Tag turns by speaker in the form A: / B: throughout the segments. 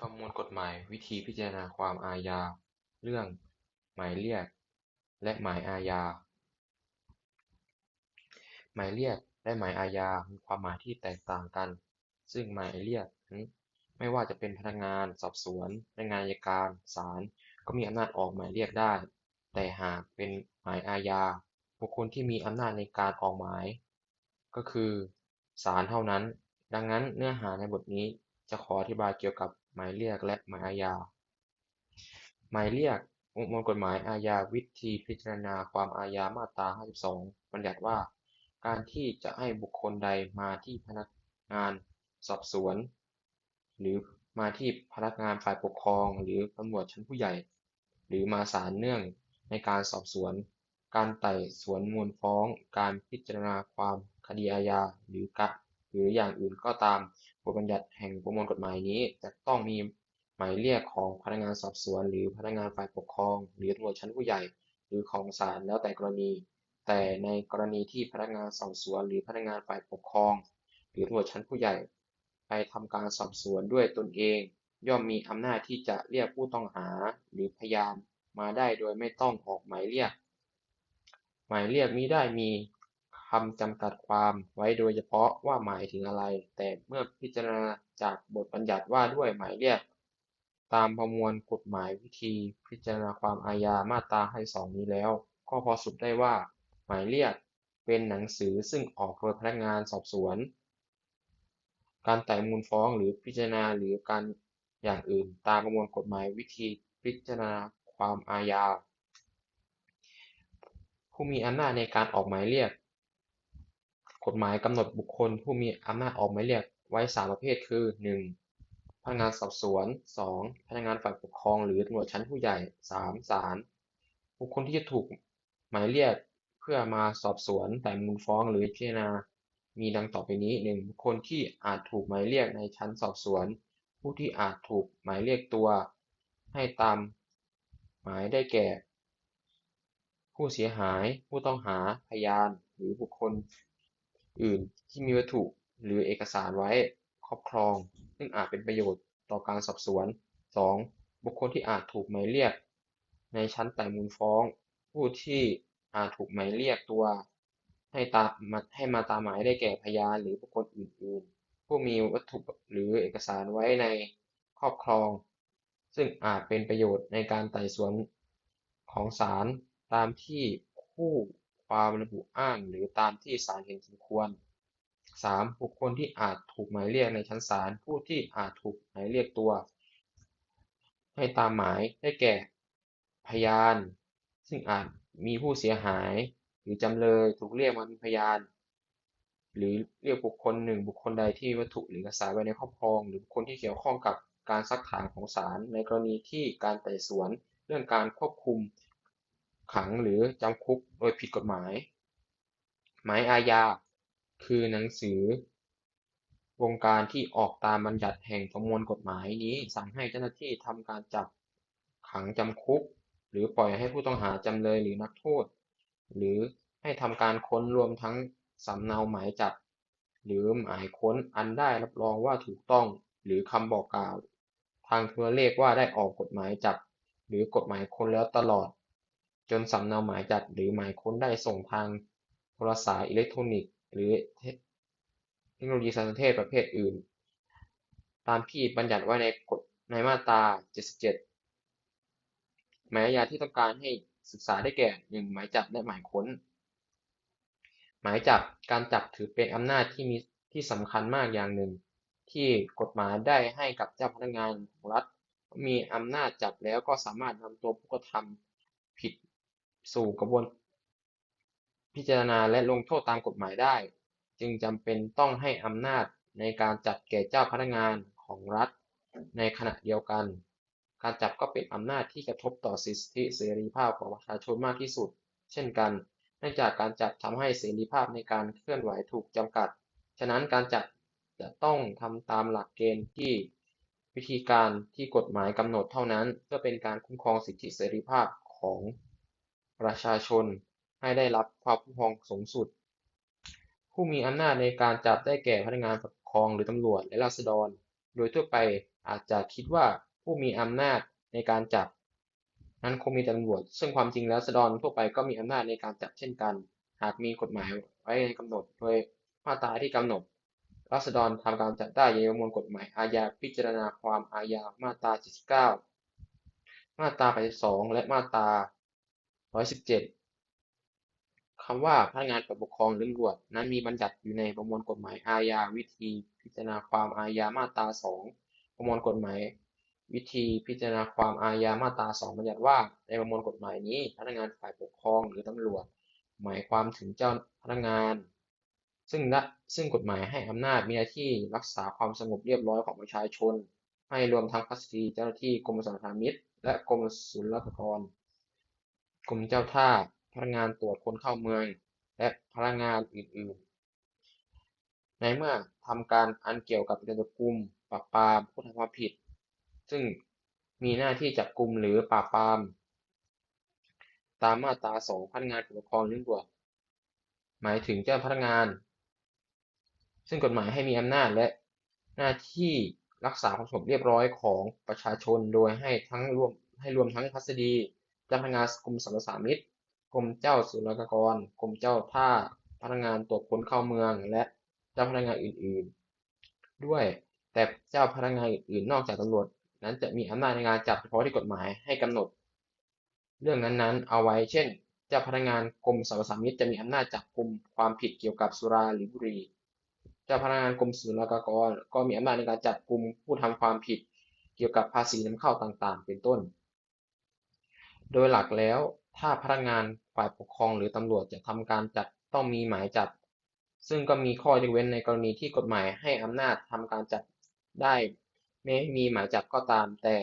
A: ประมวลกฎหมายวิธีพิจารณาความอาญา เรื่อง หมายเรียก และหมายอาญา หมายเรียกและหมายอาญา มีความหมายที่แตกต่างกัน ซึ่งหมายเรียกไม่ว่าจะเป็นพนักงาน สอบสวนพนักงานอัยการ ศาล ก็มีอำนาจออกหมายเรียกได้ แต่หากเป็นหมายอาญา บุคคลที่มีอำนาจในการออกหมาย ก็คือศาลเท่านั้น ดังนั้นเนื้อหาในบทนี้จะขออธิบายเกี่ยวกับ หมายเรียกและหมายอาญา หมายเรียกมวลกฎหมายอาญาวิธีพิจารณาความอาญามาตรา 52 บัญญัติว่า การที่จะให้บุคคลใดมาที่พนักงานสอบสวน หรือมาที่พนักงานฝ่ายปกครอง หรือตำรวจชั้นผู้ใหญ่ หรือมาศาลเนื่องในการสอบสวน การไต่สวนมูลฟ้อง การพิจารณาความคดีอาญาหรือกะหรืออย่างอื่นก็ตาม บทบัญญัติแห่งประมวลกฎหมายนี้จะต้องมีหมายเรียกของพนักงานสอบสวน หรือพนักงานฝ่ายปกครอง หรือตำรวจชั้นผู้ใหญ่ หรือของศาลแล้วแต่กรณี แต่ในกรณีที่พนักงานสอบสวน หรือพนักงานฝ่ายปกครอง หรือตำรวจชั้นผู้ใหญ่ ไปทำการสอบสวนด้วยตนเอง ย่อมมีอำนาจที่จะเรียกผู้ต้องหาหรือพยานมาได้โดยไม่ต้องออกหมายเรียก หมายเรียกมิได้มี คำจำกัดความไว้โดยเฉพาะว่าหมายถึงอะไร แต่เมื่อพิจารณาจากบทบัญญัติว่าด้วยหมายเรียก ตามประมวลกฎหมายวิธีพิจารณาความอาญามาตรา52นี้แล้ว ก็พอสรุปได้ว่า หมายเรียกเป็นหนังสือซึ่งออกโดยพนักงานสอบสวน การไต่มูลฟ้องหรือพิจารณาหรือการอย่างอื่น ตามประมวลกฎหมายวิธีพิจารณาความอาญาผู้มีอำนาจในการออกหมายเรียก กฎหมายกำหนดบุคคลผู้มีอำนาจออกหมายเรียกไว้3ประเภท คือ 1. พนักงานสอบสวน 2. พนักงานฝ่ายปกครองหรือตำรวจชั้นผู้ใหญ่ 3. ศาล บุคคลที่จะถูกหมายเรียกเพื่อมาสอบสวนไต่มูลฟ้องหรือพิจารณา มีดังต่อไปนี้ 1. บุคคลที่อาจถูกหมายเรียกในชั้นสอบสวน ผู้ที่อาจถูกหมายเรียกตัวให้ตามหมายได้แก่ ผู้เสียหาย ผู้ต้องหา พยาน หรือบุคคล อื่นที่มีวัตถุหรือเอกสารไว้ครอบครอง ซึ่งอาจเป็นประโยชน์ต่อการสอบสวน 2. บุคคลที่อาจถูกหมายเรียก ในชั้นไต่มูลฟ้อง ผู้ที่อาจถูกหมายเรียกตัว ให้ตามให้มาตามหมายได้แก่พยานหรือบุคคลอื่น ๆ ผู้มีวัตถุหรือเอกสารไว้ในครอบครอง ซึ่งอาจเป็นประโยชน์ในการไต่สวนของศาลตามที่คู่ ความระบุอ้างหรือตามที่ศาลเห็นสมควร 3. บุคคลที่อาจถูกหมายเรียกในชั้นศาลผู้ที่อาจถูกหมายเรียกตัว ให้ตามหมายได้แก่ พยาน ซึ่งอาจมีผู้เสียหาย หรือจำเลยถูกเรียกมาเป็นพยาน หรือเรียกบุคคลหนึ่งบุคคลใดที่วัตถุหรือเอกสารไว้ในครอบครอง หรือบุคคลที่เกี่ยวข้องกับการซักถามของศาลในกรณีที่การไต่สวนเรื่องการควบคุม ขังหรือจำคุกโดยผิดกฎหมาย หมายอาญา คือหนังสือ วงการที่ออกตามบัญญัติแห่งประมวลกฎหมายนี้สั่งให้เจ้าหน้าที่ทำการจับขังจำคุก หรือปล่อยให้ผู้ต้องหาจำเลยหรือนักโทษ หรือให้ทำการค้นรวมทั้งสำเนาหมายจับ หรือหมายค้นอันได้รับรองว่าถูกต้องหรือคำบอกกล่าว ทางโทรเลขว่าได้ออกกฎหมายจับ หรือกฎหมายค้นแล้วตลอด จนสำเนาหมายจับหรือหมายค้นได้ส่งทางโทรสารอิเล็กทรอนิกส์ หรือเทคโนโลยีสารสนเทศประเภทอื่น ตามที่บัญญัติไว้ในกฎในมาตรา 77 หมายอาญาที่ต้องการให้ศึกษาได้แก่ 1. หมายจับและหมายค้น หมายจับการจับถือเป็นอำนาจที่มีที่สำคัญมากอย่างหนึ่ง ที่กฎหมายได้ให้กับเจ้าพนักงานของรัฐ มีอำนาจจับแล้วก็สามารถนำตัวผู้กระทำผิด สู่กระบวนพิจารณาและลงโทษตามกฎหมายได้ จึงจำเป็นต้องให้อำนาจในการจับแก่เจ้าพนักงานของรัฐในขณะเดียวกัน การจับก็เป็นอำนาจที่กระทบต่อสิทธิเสรีภาพของประชาชนมากที่สุด เช่นกัน เนื่องจากการจับทำให้เสรีภาพในการเคลื่อนไหวถูกจำกัด ฉะนั้นการจับจะต้องทำตามหลักเกณฑ์ที่วิธีการที่กฎหมายกำหนดเท่านั้น เพื่อเป็นการคุ้มครองสิทธิเสรีภาพของ ประชาชนให้ได้รับความคุ้มครองสูงสุด ผู้มีอำนาจในการจับได้แก่พนักงานปกครองหรือตำรวจและราษฎร โดยทั่วไปอาจจะคิดว่าผู้มีอำนาจในการจับ นั้นคงมีแต่ตำรวจ ซึ่งความจริงแล้วราษฎรทั่วไปก็มีอำนาจในการจับเช่นกัน หากมีกฎหมายไว้กำหนดโดยมาตราที่กำหนดราษฎรทำการจับได้ในประมวลกฎหมายอาญาพิจารณาความอาญามาตรา 79 มาตรา 82 และมาตรา 117 คำว่าพนักงานฝ่ายปกครองหรือตำรวจนั้นมีบัญญัติอยู่ในประมวลกฎหมายอาญาวิธีพิจารณาความอาญามาตรา 2 ประมวลกฎหมาย วิธีพิจารณาความอาญามาตรา 2 บัญญัติว่า ในประมวลกฎหมายนี้ พนักงานฝ่ายปกครองหรือตำรวจ หมายความถึงเจ้าพนักงาน ซึ่งละซึ่งกฎหมายให้อำนาจมีหน้าที่รักษาความสงบเรียบร้อยของประชาชนให้รวมทั้งพัสดีเจ้าหน้าที่กรมสรรพามิตและกรมศุลกากร กรมเจ้าท่า พนักงานตรวจคนเข้าเมือง และพนักงานอื่นๆ ในเมื่อทำการอันเกี่ยวกับการจับกุมปราบปรามผู้ทำความผิด ซึ่งมีหน้าที่จับกุมหรือปราบปราม ตามมาตรา2พนักงานปกครองหรือตำรวจหมายถึงเจ้าพนักงาน ซึ่งกฎหมายให้มีอำนาจและหน้าที่รักษาความสงบเรียบร้อยของประชาชนโดยให้ทั้งรวมให้รวมทั้งพัสดี เจ้าพนักงานกรมสรรพสามิตกรมเจ้าศุลกากร กรมเจ้าท่า พนักงานตรวจคนเข้าเมือง และเจ้าพนักงานอื่น ๆ ด้วย แต่เจ้าพนักงานอื่นๆนอกจากตำรวจ นั้นจะมีอำนาจในการจับเฉพาะที่กฎหมายให้กำหนด เรื่องนั้นๆ เอาไว้ เช่น เจ้าพนักงานกรมสรรพสามิตจะมีอำนาจจับกลุ่มความผิดเกี่ยวกับสุราหรือบุหรี่ เจ้าพนักงานกรมศุลกากร ก็มีอำนาจในการจับกลุ่มผู้ทำความผิดเกี่ยวกับภาษีนำเข้าต่างๆ เป็นต้น โดยหลักแล้ว ถ้าพนักงานฝ่ายปกครองหรือตำรวจจะทำการจับต้องมีหมายจับ ซึ่งก็มีข้อยกเว้นในกรณีที่กฎหมายให้อำนาจทำการจับได้แม้มีหมายจับก็ตาม แต่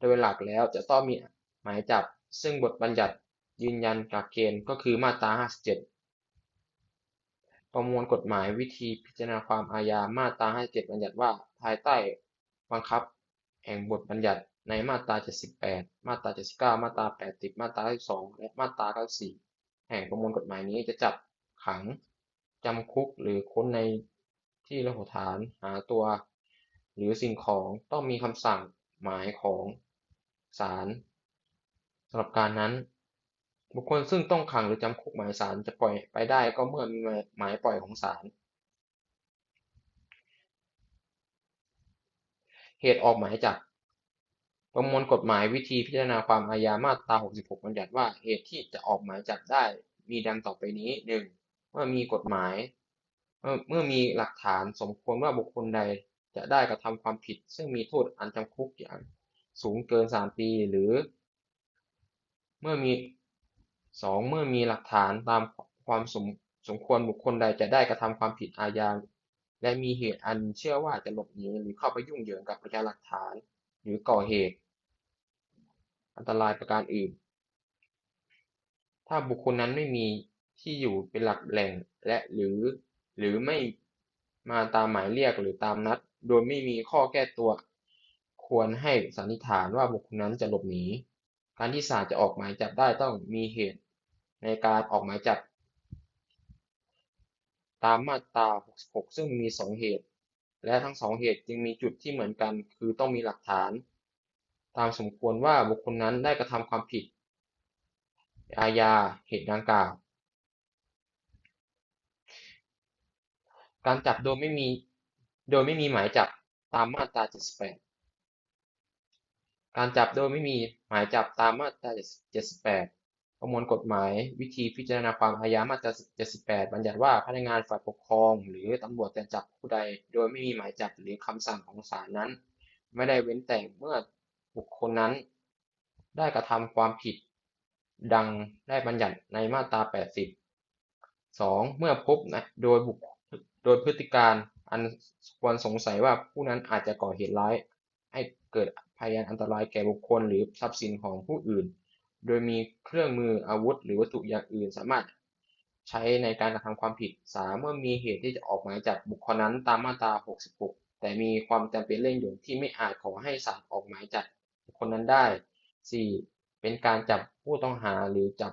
A: โดยหลักแล้วจะต้องมีหมายจับ ซึ่งบทบัญญัติยืนยันหลักเกณฑ์ก็คือมาตรา 57 ประมวลกฎหมายวิธีพิจารณาความอาญามาตรา 57 บัญญัติว่าภายใต้บังคับ แห่งบทบัญญัติ ในมาตรา 78 มาตรา 79 มาตรา 80 มาตรา 92 และมาตรา 94 แห่งประมวลกฎหมายนี้จะจับขังจำคุกหรือค้นในที่ระหฐานหาตัว หรือสิ่งของต้องมีคำสั่งหมายของศาลสำหรับการนั้น บุคคลซึ่งต้องขังหรือจำคุกหมายศาลจะปล่อยไปได้ก็เมื่อมีหมายปล่อยของศาลเหตุออกหมายจับ ประมวลกฎหมายวิธีพิจารณาความอาญา มาตรา 66 บัญญัติว่า เหตุที่จะออกหมายจับได้มีดังต่อไปนี้ 1. เมื่อมีกฎหมาย เมื่อมีหลักฐานสมควรว่าบุคคลใดจะได้กระทำความผิด ซึ่งมีโทษอันจำคุกอย่างสูงเกิน 3 ปี หรือ เมื่อมี 2. เมื่อมีหลักฐานตามความสมสมควรบุคคลใดจะได้กระทำความผิดอาญา และมีเหตุอันเชื่อว่าจะหลบหนีหรือเข้าไปยุ่งเหยิงกับพยานหลักฐาน หรือก่อเหตุ อันตรายประการอื่น ถ้าบุคคลนั้นไม่มีที่อยู่เป็นหลักแหล่งและหรือ หรือไม่มาตามหมายเรียกหรือตามนัด โดยไม่มีข้อแก้ตัว ควรให้สันนิษฐานว่าบุคคลนั้นจะหลบหนี การที่ศาลจะออกหมายจับได้ต้องมีเหตุในการออกหมายจับ ตามมาตรา 66 ซึ่งมี 2 เหตุ และทั้ง2เหตุจึงมีจุดที่เหมือนกัน คือต้องมีหลักฐาน ตามสมควรว่าบุคคลนั้นได้กระทำความผิด อาญาเหตุดังกล่าว การจับโดยไม่มีโดยไม่มีหมายจับตามมาตรา 78 การจับโดยไม่มีหมายจับตามมาตรา 78 ประมวลกฎหมายวิธีพิจารณาความอาญามาตรา 78 บัญญัติว่าพนักงานฝ่ายปกครอง หรือตำรวจจะจับผู้ใด โดยไม่มีหมายจับหรือคำสั่งของศาลนั้น ไม่ได้เว้นแต่เมื่อบุคคลนั้น ได้กระทำความผิด ดังได้บัญญัติในมาตรา 80 2. เมื่อพบนะโดยบุคโดยพฤติการอันควรสงสัยว่าผู้นั้นอาจจะก่อเหตุร้าย ให้เกิดพยานอันตรายแก่บุคคลหรือทรัพย์สินของผู้อื่น โดยมีเครื่องมืออาวุธ หรือวัตถุอย่างอื่นสามารถใช้ในการกระทำความผิด 3. เมื่อมีเหตุที่จะออกหมายจับบุคคลนั้นตามมาตรา 66 แต่มีความจำเป็นเร่งด่วนที่ไม่อาจขอให้ศาลออกหมายจับบุคคลนั้นได้ 4. เป็นการจับผู้ต้องหาหรือจับ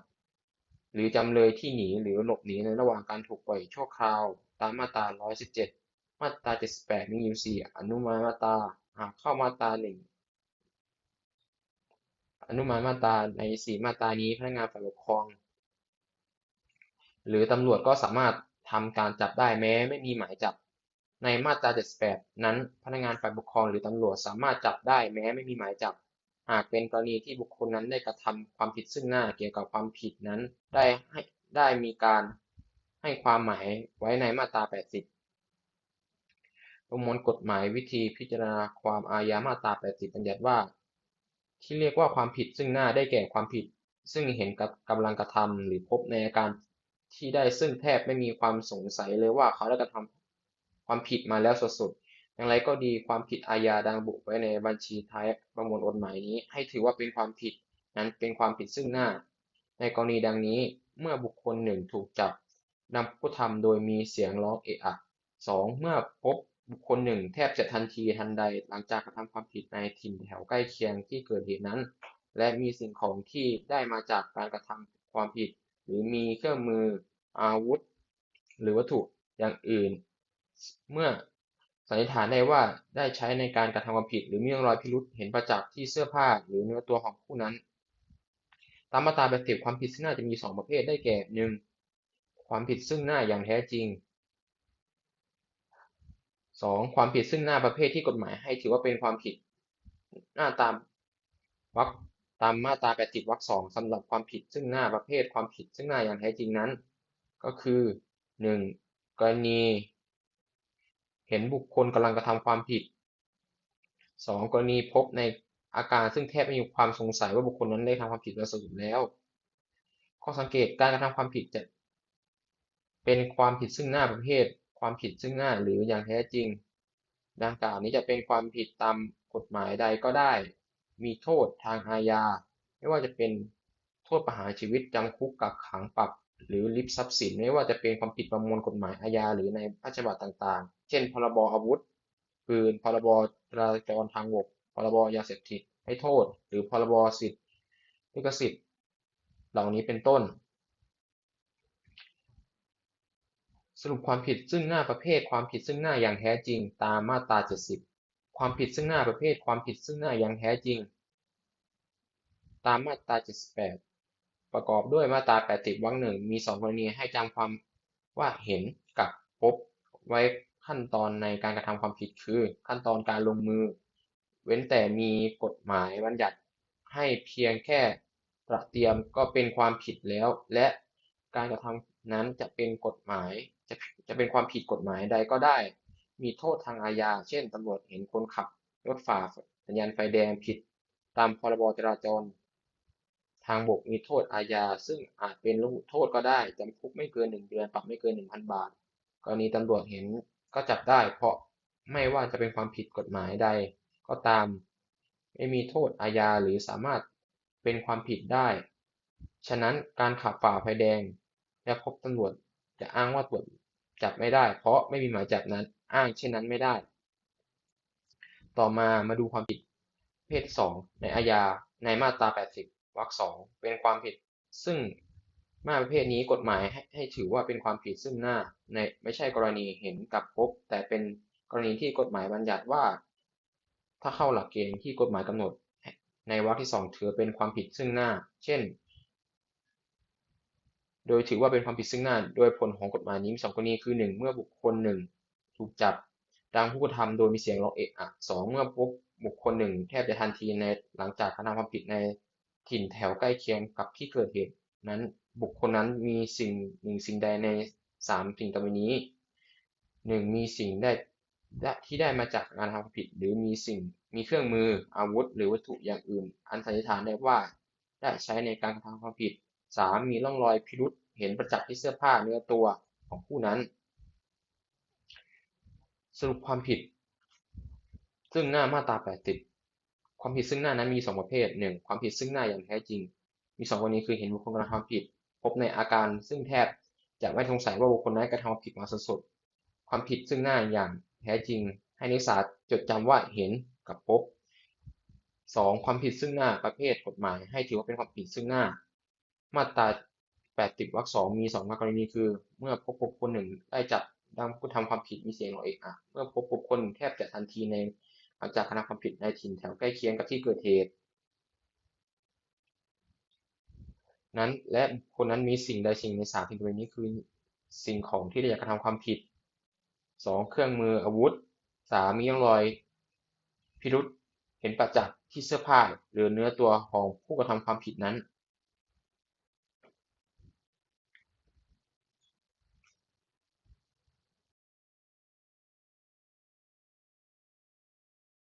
A: หรือจำเลยที่หนีหรือหลบหนีในระหว่างการถูกปล่อยชั่วคราว ตามมาตรา 117 มาตรา 78มีอยู่4อนุมาตราหากเข้ามาตราหนึ่ง อนุมานมาตราในสี่มาตรานี้พนักงานฝ่ายปกครอง หรือตำรวจก็สามารถทำการจับได้แม้ไม่มีหมายจับ ในมาตรา 78 นั้น พนักงานฝ่ายปกครองหรือตำรวจสามารถจับได้แม้ไม่มีหมายจับ หากเป็นกรณีที่บุคคลนั้นได้กระทำความผิดซึ่งหน้าเกี่ยวกับความผิดนั้นได้ให้ได้มีการให้ความหมายไว้ในมาตรา 80 ประมวลกฎหมายวิธีพิจารณาความอาญามาตรา 80 บัญญัติว่า ที่เรียกว่าความผิดซึ่งหน้าได้แก่ความผิด ซึ่งเห็นกับกำลังกระทำหรือพบในอาการที่ได้ซึ่งแทบไม่มีความสงสัยเลยว่าเขาได้กระทำความผิดมาแล้วสดๆอย่างไรก็ดีความผิดอาญาดังบุไว้ในบัญชีท้ายประมวลกฎหมายนี้ ให้ถือว่าเป็นความผิดนั้นเป็นความผิดซึ่งหน้า ในกรณีดังนี้เมื่อบุคคลหนึ่งถูกจับนำผู้ทำโดยมีเสียงร้องเอะอะสองเมื่อพบ บุคคลหนึ่งแทบจะทันทีทันใดหลังจากกระทำความผิดในถิ่นแถวใกล้เคียงที่เกิดเหตุนั้น และมีสิ่งของที่ได้มาจากการกระทำความผิด หรือมีเครื่องมืออาวุธ หรือวัตถุอย่างอื่น เมื่อสันนิษฐานได้ว่าได้ใช้ในการกระทำความผิด หรือมีร่องรอยพิรุษเห็นประจักษ์ที่เสื้อผ้าหรือเนื้อตัวของผู้นั้น ตามมาตรา80ความผิดซึ่งหน้าจะมี 2 ประเภทได้แก่ 1. ความผิดซึ่งหน้าอย่างแท้จริง 2. ความผิดซึ่งหน้าประเภทที่กฎหมายให้ถือว่าเป็นความผิดหน้าตามวรรคตามมาตรา80วรรคสองสำหรับความผิดซึ่งหน้าประเภทความผิดซึ่งหน้าอย่างแท้จริงนั้น ก็คือ 1. กรณี เห็นบุคคลกำลังกระทำความผิด 2. กรณีพบในอาการซึ่งแทบไม่มีความสงสัยว่าบุคคลนั้นได้ทำความผิดมาสุดแล้ว ข้อสังเกตการกระทำความผิดจะเป็นความผิดซึ่งหน้าประเภท ความผิดซึ่งหน้าหรืออย่างแท้จริง ดังกล่าวนี้จะเป็นความผิดตามกฎหมายใดก็ได้ มีโทษทางอาญา ไม่ว่าจะเป็นโทษประหารชีวิตจำคุกกักขังปรับ หรือลิบทรัพย์สินไม่ว่าจะเป็นความผิดประมวลกฎหมายอาญาหรือในพระราชบัญญัติต่างๆ เช่น พรบอาวุธปืนพรบจราจรทางบกพรบยาเสพติดให้โทษ หรือพรบสิทธิลิขสิทธิ์ เหล่านี้เป็นต้น ส รุปความผิดซึ่งหน้าประเภทความผิดซึ่งหน้าอย่างแท้จริงตามมาตรา 70 ความผิดซึ่งหน้าประเภทความผิดซึ่งหน้าอย่างแท้จริง ตามมาตรา 78 ประกอบด้วยมาตรา 80 วรรคหนึ่งมี 2 กรณีให้จำความว่าเห็นกับพบไว้ขั้นตอนในการกระทำความผิดคือ ขั้นตอนการลงมือ เว้นแต่มีกฎหมายบัญญัติให้เพียงแค่ตระเตรียมก็เป็นความผิดแล้ว และการกระทำ นั้นจะเป็นกฎหมายจะจะเป็นความผิดกฎหมายใดก็ได้ มีโทษทางอาญา เช่นตำรวจเห็นคนขับรถฝ่าสัญญาณไฟแดงผิด ตามพรบจราจร ทางบกมีโทษอาญา ซึ่งอาจเป็นโทษก็ได้จำคุกไม่เกิน1เดือนปรับไม่เกิน1,000บาท กรณีตำรวจเห็นก็จับได้ เพราะไม่ว่าจะเป็นความผิดกฎหมายใดก็ตาม ไม่มีโทษอาญาหรือสามารถเป็นความผิดได้ ฉะนั้นการขับฝ่าไฟแดง และพบตำรวจจะอ้างว่าตรวจจับไม่ได้ เพราะไม่มีหมายจับนั้นอ้างเช่นนั้นไม่ได้ ต่อมามาดูความผิดเพศ2ในอาญาในมาตรา 80วรรค2เป็นความผิด ซึ่งมาประเภทนี้กฎหมายให้ให้ถือว่าเป็นความผิดซึ่งหน้าในไม่ใช่กรณีเห็นกับพบ แต่เป็นกรณีที่กฎหมายบัญญัติว่า ถ้าเข้าหลักเกณฑ์ที่กฎหมายกำหนด ในวรรคที่ 2 ถือเป็นความผิดซึ่งหน้า เช่น โดยถือว่าเป็นความผิดซึ่งหน้า โดยผลของกฎหมายนี้มีสองกรณีคือ 1 เมื่อบุคคลหนึ่งถูกจับดังผู้กระทำโดยมีเสียงร้องเอะอะสองเมื่อพบบุคคลหนึ่งแทบจะทันทีในหลังจากกระทำความผิดในถิ่นแถวใกล้เคียงกับที่เกิดเหตุนั้นบุคคลนั้นมีสิ่งหนึ่งสิ่งใดในสามสิ่งต่อไปนี้หนึ่งมีสิ่งได้ที่ได้มาจากการทำความผิด หรือมีสิ่งมีเครื่องมืออาวุธ หรือวัตถุอย่างอื่น อันสันนิษฐานได้ว่าได้ใช้ในการกระทำความผิด สามมีร่องรอยพิรุษเห็นประจักษ์ที่เสื้อผ้าเนื้อตัวของผู้นั้น สรุปความผิด ซึ่งหน้ามาตรา 80 ความผิดซึ่งหน้านั้นมี 2 ประเภท 1. ความผิดซึ่งหน้าอย่างแท้จริง มี 2 กรณีคือเห็นบุคคลกระทำความผิด พบในอาการซึ่งแทบจะไม่สงสัยว่าบุคคลนั้นกระทำความผิดมาสดๆความผิดซึ่งหน้าอย่างแท้จริง ให้นักศึกษาจดจำว่าเห็นกับพบ 2. ความผิดซึ่งหน้าประเภทกฎหมาย ให้ถือว่าเป็นความผิดซึ่งหน้า มาตรา 80 วรรคสองมี 2 กรณีคือ เมื่อพบบุคคลหนึ่งได้จับดังผู้ทำความผิดมีเสียงร้องเอะอะเมื่อพบบุคคลแทบจะทันทีในหลังจากกระความผิดในถิ่นแถวใกล้เคียงกับที่เกิดเหตุ นั้นและคคลนั้นมีสิ่งใดสิ่งในสามสิ่งต่อไปนี้คือสิ่งของที่ได้จากกระทำความผิด 2. เครื่องมืออาวุธ 3. มีร่องรอยพิรุษเห็นประจักษ์ที่เสื้อผ้าหรือเนื้อตัวของผู้กระทำความผิดนั้น